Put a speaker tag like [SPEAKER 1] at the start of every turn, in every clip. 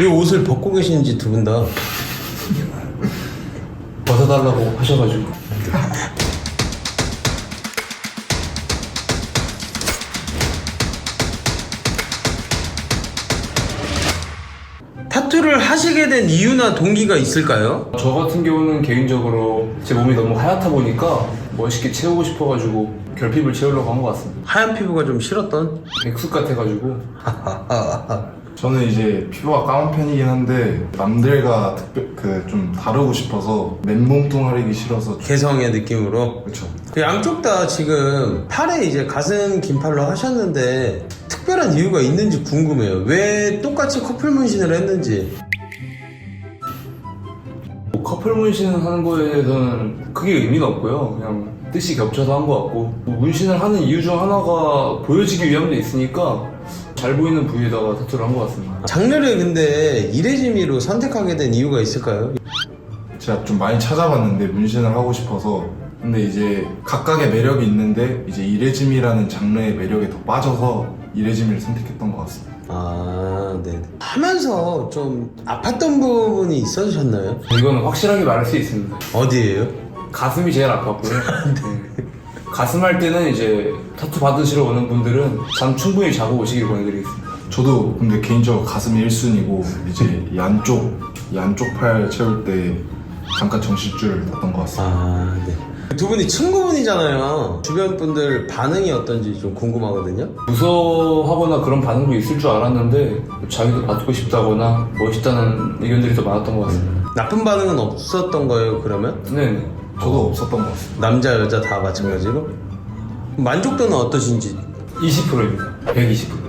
[SPEAKER 1] 왜 옷을 벗고 계시는지 두 분 다.
[SPEAKER 2] 벗어달라고 하셔가지고
[SPEAKER 1] 타투를 하시게 된 이유나 동기가 있을까요?
[SPEAKER 2] 저 같은 경우는 개인적으로 제 몸이 너무 하얗다 보니까 멋있게 채우고 싶어가지고 결핍을 채우려고 한 것 같습니다
[SPEAKER 1] 하얀 피부가 좀 싫었던?
[SPEAKER 2] 백숙 같아가지고
[SPEAKER 3] 저는 이제 피부가 까만 편이긴 한데 남들과 특별 그 좀 다르고 싶어서 맨몸뚱아리기 싫어서
[SPEAKER 1] 개성의 느낌으로.
[SPEAKER 3] 그렇죠.
[SPEAKER 1] 그 양쪽 다 지금 팔에 이제 가슴 긴팔로 하셨는데 특별한 이유가 있는지 궁금해요. 왜 똑같이 커플 문신을 했는지.
[SPEAKER 2] 뭐 커플 문신 하는 거에 대해서는 크게 의미는 없고요 그냥 뜻이 겹쳐서 한 것 같고 뭐 문신을 하는 이유 중 하나가 보여지기 위함도 있으니까 잘 보이는 부위에다가 타투를 한 것 같습니다
[SPEAKER 1] 장르를 근데 이레지미로 선택하게 된 이유가 있을까요?
[SPEAKER 3] 제가 좀 많이 찾아봤는데 문신을 하고 싶어서 근데 이제 각각의 매력이 있는데 이제 이레짐이라는 장르의 매력에 더 빠져서 이레짐을 선택했던 것 같습니다.
[SPEAKER 1] 아, 네. 하면서 좀 아팠던 부분이 있으셨나요?
[SPEAKER 2] 이거는 확실하게 말할 수 있습니다
[SPEAKER 1] 어디예요?
[SPEAKER 2] 가슴이 제일 아팠고요. 네. 가슴 할 때는 이제 타투 받으시러 오는 분들은 잠 충분히 자고 오시길 권해드리겠습니다.
[SPEAKER 3] 저도 근데 개인적으로 가슴이 1순위고 이제 이 안쪽 이 안쪽 팔 채울 때 잠깐 정신줄 났던 것 같습니다.
[SPEAKER 1] 아, 네. 두 분이 친구분이잖아요. 주변 분들 반응이 어떤지 좀 궁금하거든요.
[SPEAKER 2] 무서워하거나 그런 반응도 있을 줄 알았는데 자기도 받고 싶다거나 멋있다는 의견들이 더 많았던 것 같습니다.
[SPEAKER 1] 나쁜 반응은 없었던 거예요, 그러면?
[SPEAKER 2] 네.
[SPEAKER 3] 저도 없었던 것 같습니다.
[SPEAKER 1] 남자, 여자 다 마찬가지로? 만족도는 어떠신지?
[SPEAKER 2] 20%입니다. 120%.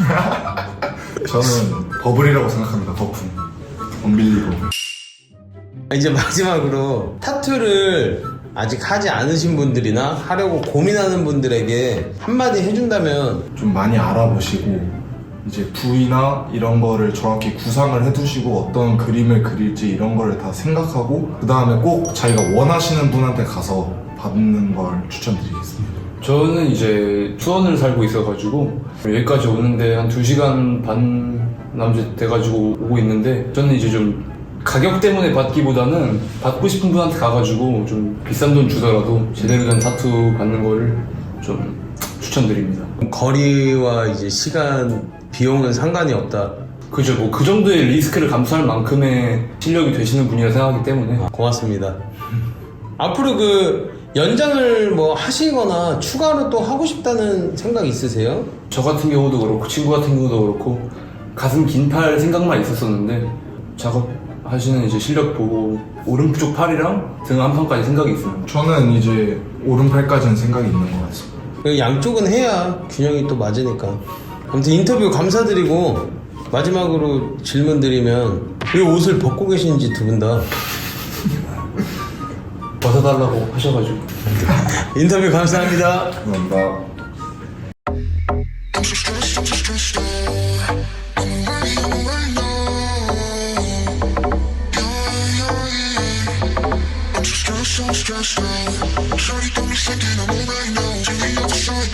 [SPEAKER 3] 저는 버블이라고 생각합니다. 거품. 언빌리고.
[SPEAKER 1] 이제 마지막으로 타투를 아직 하지 않으신 분들이나 하려고 고민하는 분들에게 한마디 해준다면
[SPEAKER 3] 좀 많이 알아보시고 이제 부위나 이런 거를 정확히 구상을 해두시고 어떤 그림을 그릴지 이런 거를 다 생각하고 그 다음에 꼭 자기가 원하시는 분한테 가서 받는 걸 추천드리겠습니다.
[SPEAKER 2] 저는 이제 수원을 살고 있어가지고 여기까지 오는데 한 2시간 반 남짓 돼가지고 오고 있는데 저는 이제 좀 가격 때문에 받기보다는 받고 싶은 분한테 가가지고 좀 비싼 돈 주더라도 제대로 된 타투 받는 거를 좀 추천드립니다.
[SPEAKER 1] 거리와 이제 시간, 비용은 상관이 없다.
[SPEAKER 2] 그죠, 뭐 그 정도의 리스크를 감수할 만큼의 실력이 되시는 분이라 생각하기 때문에
[SPEAKER 1] 아, 고맙습니다. 앞으로 그 연장을 뭐 하시거나 추가로 또 하고 싶다는 생각 있으세요?
[SPEAKER 2] 저 같은 경우도 그렇고 친구 같은 경우도 그렇고 가슴 긴 팔 생각만 있었었는데 작업하시는 이제 실력 보고 오른쪽 팔이랑 등 한 판까지 생각이 있습니다.
[SPEAKER 3] 저는 이제 오른팔까지는 생각이 있는 것 같습니다.
[SPEAKER 1] 그 양쪽은 해야 균형이 또 맞으니까. 아무튼 인터뷰 감사드리고 마지막으로 질문 드리면 왜 옷을 벗고 계시는지 두 분 다.
[SPEAKER 2] 벗어달라고 하셔가지고
[SPEAKER 1] 인터뷰 감사합니다.
[SPEAKER 3] 감사합니다.
[SPEAKER 4] Stressed, out. Shawty got me I'm alright now. Me outside,